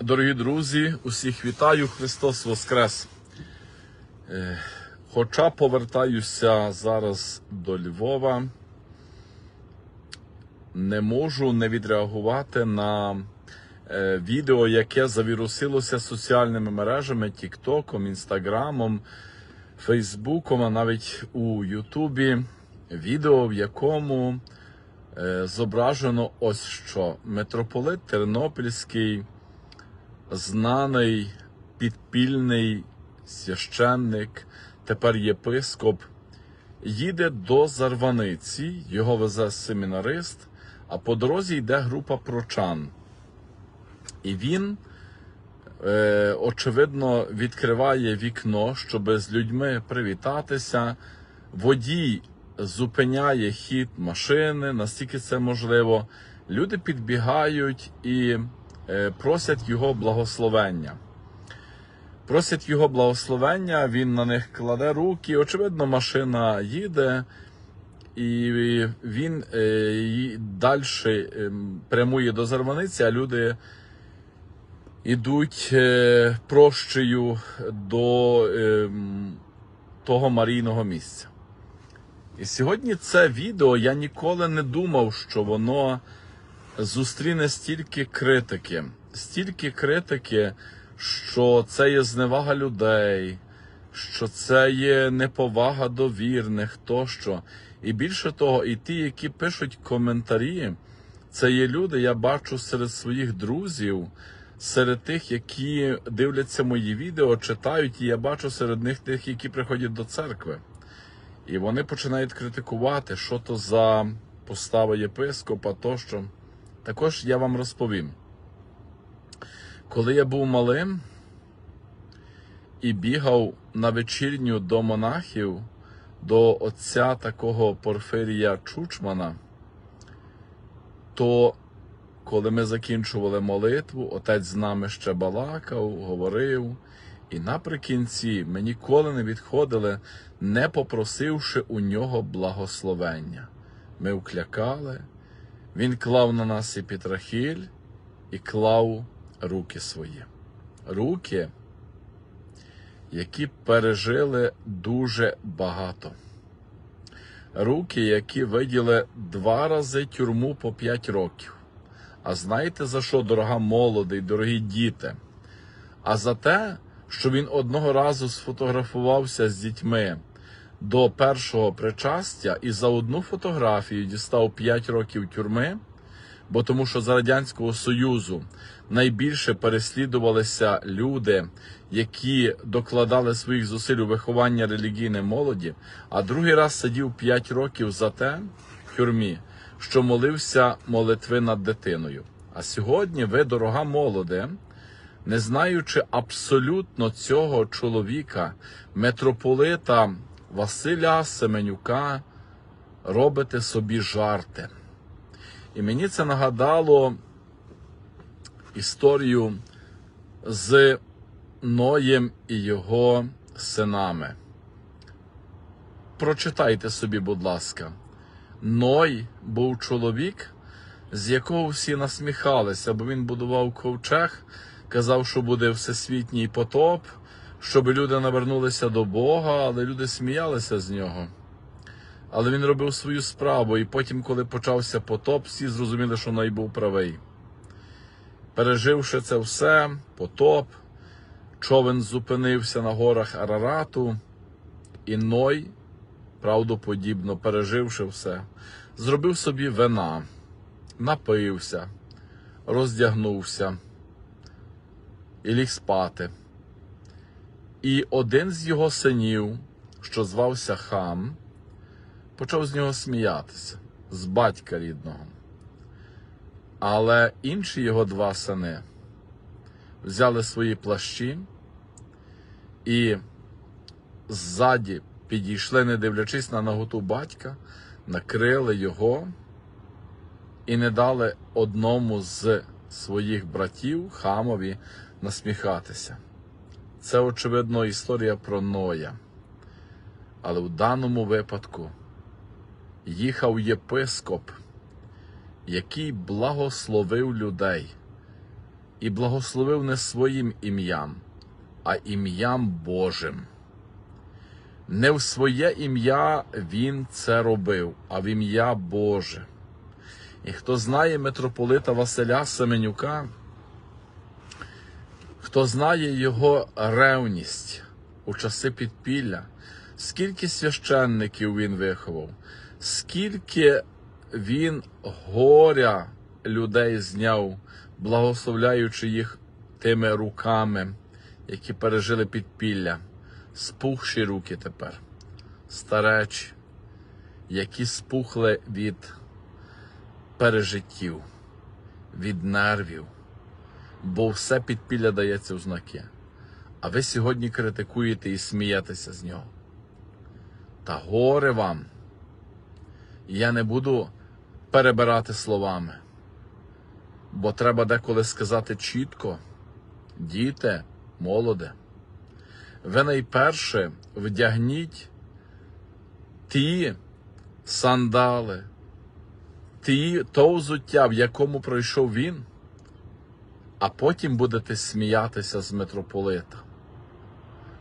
Дорогі друзі, усіх вітаю, Христос Воскрес. Е, Хоча повертаюся зараз до Львова, не можу не відреагувати на е, відео, яке завірусилося соціальними мережами, Тіктоком, Інстаграмом, Фейсбуком, а навіть у Ютубі. Відео, в якому е, зображено ось що. Митрополит Тернопільський знаний підпільний священник, тепер єпископ, їде до Зарваниці, його везе семінарист, а по дорозі йде група прочан. І він, е, очевидно, відкриває вікно, щоб з людьми привітатися. Водій зупиняє хід машини, настільки це можливо. Люди підбігають і просять його благословення. Просять його благословення, він на них кладе руки. Очевидно, машина їде, і він е, далі прямує до Зарваниці, а люди йдуть е, прощею до е, того марійного місця. І сьогодні це відео я ніколи не думав, що воно зустріне стільки критики, стільки критики, що це є зневага людей, що це є неповага до вірних тощо. І більше того, і ті, які пишуть коментарі, це є люди, я бачу серед своїх друзів, серед тих, які дивляться мої відео, читають, і я бачу серед них тих, які приходять до церкви. І вони починають критикувати, що то за постава єпископа, тощо. Також я вам розповім. Коли я був малим і бігав на вечірню до монахів, до отця такого Порфирія Чучмана, то коли ми закінчували молитву, отець з нами ще балакав, говорив. І наприкінці ми ніколи не відходили, не попросивши у нього благословення. Ми вклякали, він клав на нас і пітрахіль, і клав руки свої. Руки, які пережили дуже багато. Руки, які виділи два рази тюрму по п'ять років. А знаєте за що, дорога молоді, дорогі діти? А за те, що він одного разу сфотографувався з дітьми до першого причастя і за одну фотографію дістав 5 років тюрми, бо тому що за Радянського Союзу найбільше переслідувалися люди, які докладали своїх зусиль у виховання релігійної молоді, а другий раз сидів 5 років за те в тюрмі, що молився молитви над дитиною. А сьогодні ви, дорога молоде, не знаючи абсолютно цього чоловіка, митрополита Василя Семенюка, робите собі жарти. І мені це нагадало історію з Ноєм і його синами. Прочитайте собі, будь ласка, Ной був чоловік, з якого всі насміхалися, бо він будував ковчег казав, що буде всесвітній потоп, щоб люди навернулися до Бога, але люди сміялися з нього. Але він робив свою справу, і потім, коли почався потоп, всі зрозуміли, що Ной був правий. Переживши це все, потоп, човен зупинився на горах Арарату, і Ной, правдоподібно, переживши все, зробив собі вина, напився, роздягнувся і ліг спати. І один з його синів, що звався Хам, почав з нього сміятися, з батька рідного. Але інші його два сини взяли свої плащі і ззаді підійшли, не дивлячись на наготу батька, накрили його і не дали одному з своїх братів Хамові насміхатися. Це, очевидно, історія про Ноя. Але в даному випадку їхав єпископ, який благословив людей, і благословив не своїм ім'ям, а ім'ям Божим. Не в своє ім'я він це робив, а в ім'я Боже. І хто знає митрополита Василя Семенюка, хто знає його ревність у часи підпілля, скільки священників він виховав, скільки він горя людей зняв, благословляючи їх тими руками, які пережили підпілля, спухші руки тепер, старечі, які спухли від пережиттів, від нервів, бо все підпілля дається в знаки. А ви сьогодні критикуєте і смієтеся з нього. Та горе вам. Я не буду перебирати словами, бо треба деколи сказати чітко, діти, молоде. Ви найперше вдягніть ті сандали, ті, то взуття, в якому пройшов він, а потім будете сміятися з митрополита,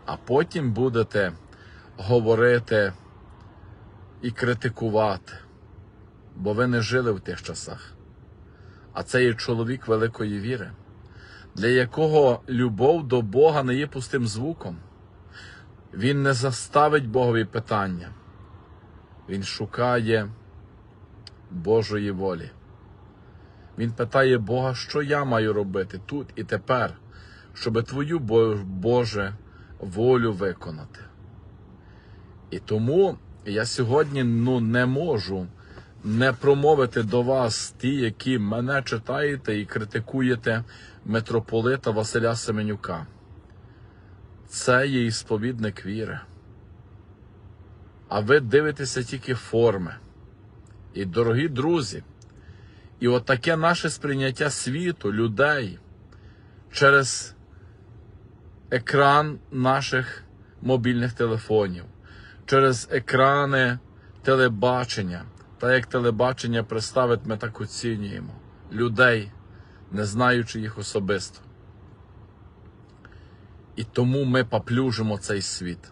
а потім будете говорити і критикувати, бо ви не жили в тих часах. А це є чоловік великої віри, для якого любов до Бога не є пустим звуком. Він не заставить Богові питання. Він шукає Божої волі. Він питає Бога, що я маю робити тут і тепер, щоб Твою Боже волю виконати. І тому я сьогодні ну, не можу не промовити до вас ті, які мене читаєте і критикуєте митрополита Василя Семенюка. Це є ісповідник віри. А ви дивитеся тільки форми. І, дорогі друзі, і от таке наше сприйняття світу, людей через екран наших мобільних телефонів, через екрани телебачення. Та як телебачення представить, ми так оцінюємо людей, не знаючи їх особисто. І тому ми поплюжимо цей світ.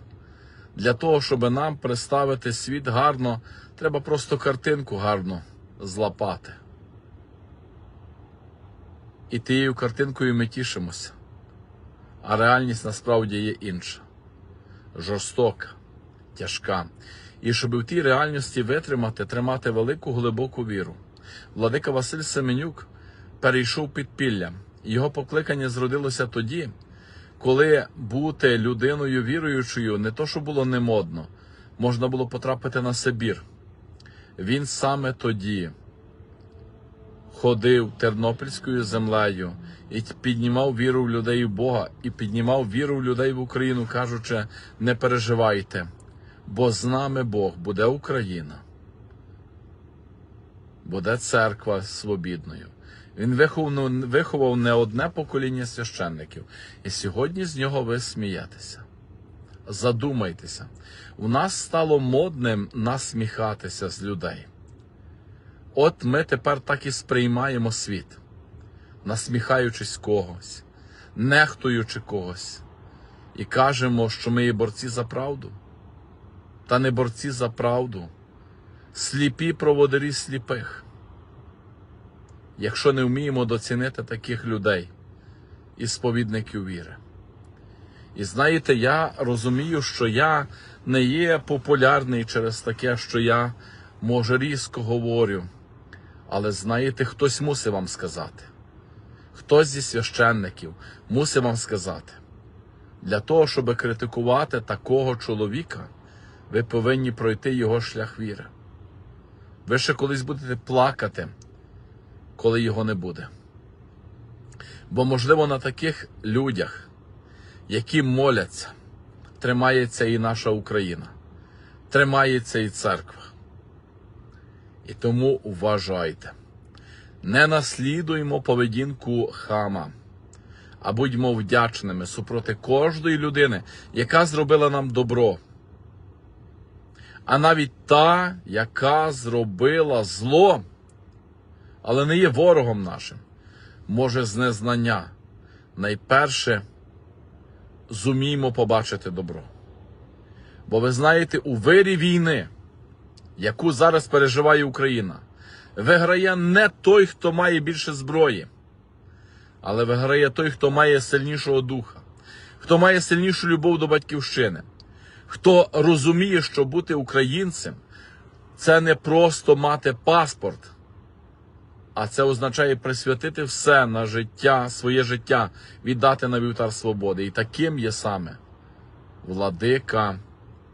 Для того, щоб нам представити світ гарно, треба просто картинку гарно злапати. І тією картинкою ми тішимося. А реальність насправді є інша, жорстока, тяжка. І щоб в тій реальності витримати, тримати велику глибоку віру. Владика Василь Семенюк перейшов підпілля. Його покликання зродилося тоді, коли бути людиною віруючою не то, що було немодно, можна було потрапити на Сибір. Він саме тоді ходив тернопільською землею і піднімав віру в людей в Бога, і піднімав віру в людей в Україну, кажучи, не переживайте, бо з нами Бог буде Україна, буде церква свобідною. Він виховав, не одне покоління священників, і сьогодні з нього ви смієтеся. Задумайтеся, у нас стало модним насміхатися з людей. От ми тепер так і сприймаємо світ, насміхаючись когось, нехтуючи когось, і кажемо, що ми є борці за правду, та не борці за правду, сліпі проводарі сліпих. Якщо не вміємо доцінити таких людей і сповідників віри. І знаєте, я розумію, що я не є популярний через таке, що я, може, різко говорю. Але знаєте, хтось мусить вам сказати. Хтось зі священників мусить вам сказати. Для того, щоб критикувати такого чоловіка, ви повинні пройти його шлях віри. Ви ще колись будете плакати, коли його не буде. Бо, можливо, на таких людях, які моляться, тримається і наша Україна, тримається і церква. І тому вважайте, не наслідуймо поведінку хама, а будьмо вдячними супроти кожної людини, яка зробила нам добро. А навіть та, яка зробила зло, але не є ворогом нашим. може з незнання. Найперше зуміємо побачити добро. Бо ви знаєте, у вирі війни, яку зараз переживає Україна, виграє не той, хто має більше зброї, але виграє той, хто має сильнішого духа, хто має сильнішу любов до батьківщини, хто розуміє, що бути українцем це не просто мати паспорт, а це означає присвятити все на життя, своє життя, віддати на вівтар свободи. І таким є саме владика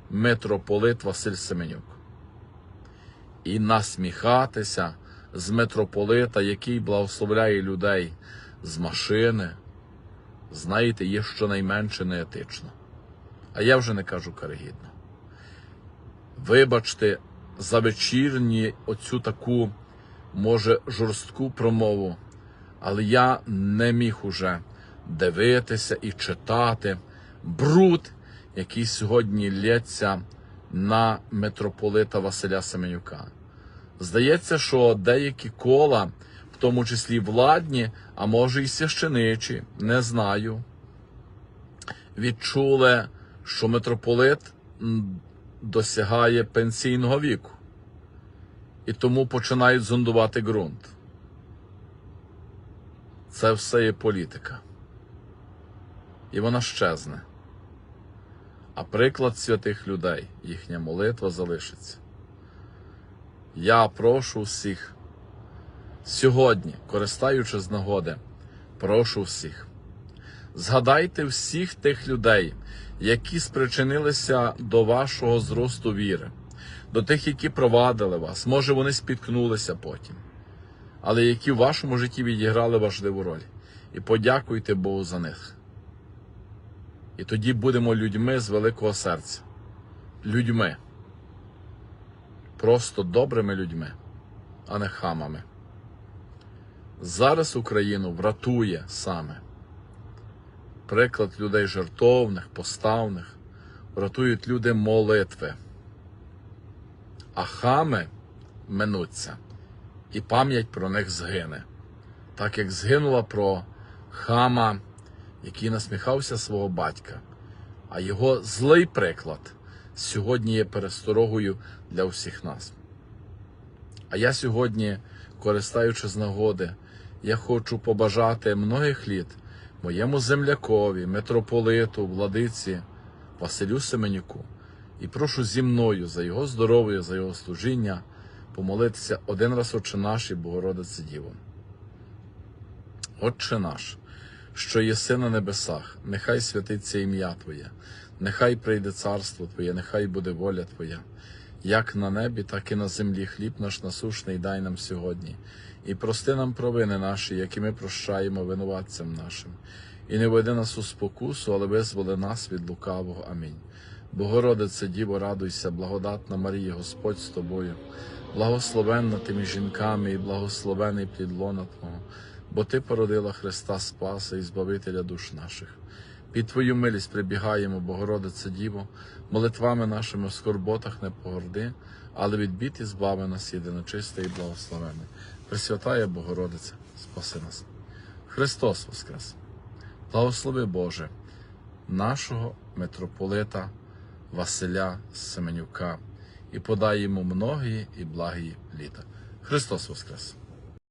митрополит Василь Семенюк. І насміхатися з митрополита, який благословляє людей з машини, знаєте, є щонайменше неетично. А я вже не кажу каригідно. Вибачте за вечірні оцю таку, може, жорстку промову, але я не міг уже дивитися і читати бруд, який сьогодні лється на митрополита Василя Семенюка. Здається, що деякі кола, в тому числі владні, а може й священичі, не знаю, відчули, що митрополит досягає пенсійного віку. І тому починають зондувати ґрунт. Це все є політика. І вона щезне. А приклад святих людей, їхня молитва залишиться. Я прошу всіх сьогодні, користаючись нагоди, прошу всіх. Згадайте всіх тих людей, які спричинилися до вашого зросту віри, до тих, які провадили вас. Може, вони спіткнулися потім, але які в вашому житті відіграли важливу роль. І подякуйте Богу за них. І тоді будемо людьми з великого серця. Людьми. Просто добрими людьми, а не хамами. Зараз Україну врятує саме приклад людей жертовних, поставних, врятують люди молитви. А хами минуться, і пам'ять про них згине, так як згинула про хама, який насміхався свого батька, а його злий приклад сьогодні є пересторогою для всіх нас. А я сьогодні, користаючись з нагоди, я хочу побажати многих літ моєму землякові, митрополиту, владиці Василю Семенюку. І прошу зі мною за його здоров'я, за його служіння помолитися один раз Отче наш і Богородице Діво. Отче наш, що єси на небесах, нехай святиться ім'я Твоє, нехай прийде царство Твоє, нехай буде воля Твоя, як на небі, так і на землі хліб наш насушний дай нам сьогодні, і прости нам провини наші, які ми прощаємо винуватцям нашим, і не веди нас у спокусу, але визволи нас від лукавого. Амінь. Богородице Діво, радуйся, благодатна Марія, Господь з тобою, благословенна ти жінками і благословений плід лона Твого, бо Ти породила Христа Спаса і Збавителя душ наших. Під Твою милість прибігаємо, Богородице Діво, молитвами нашими в скорботах не погорди, але від збави нас єдино чисте і благословене. Пресвятая Богородиця, спаси нас. Христос Воскрес! Благослови Боже, нашого митрополита Василя Семенюка і подай йому многії і благі літа. Христос Воскрес!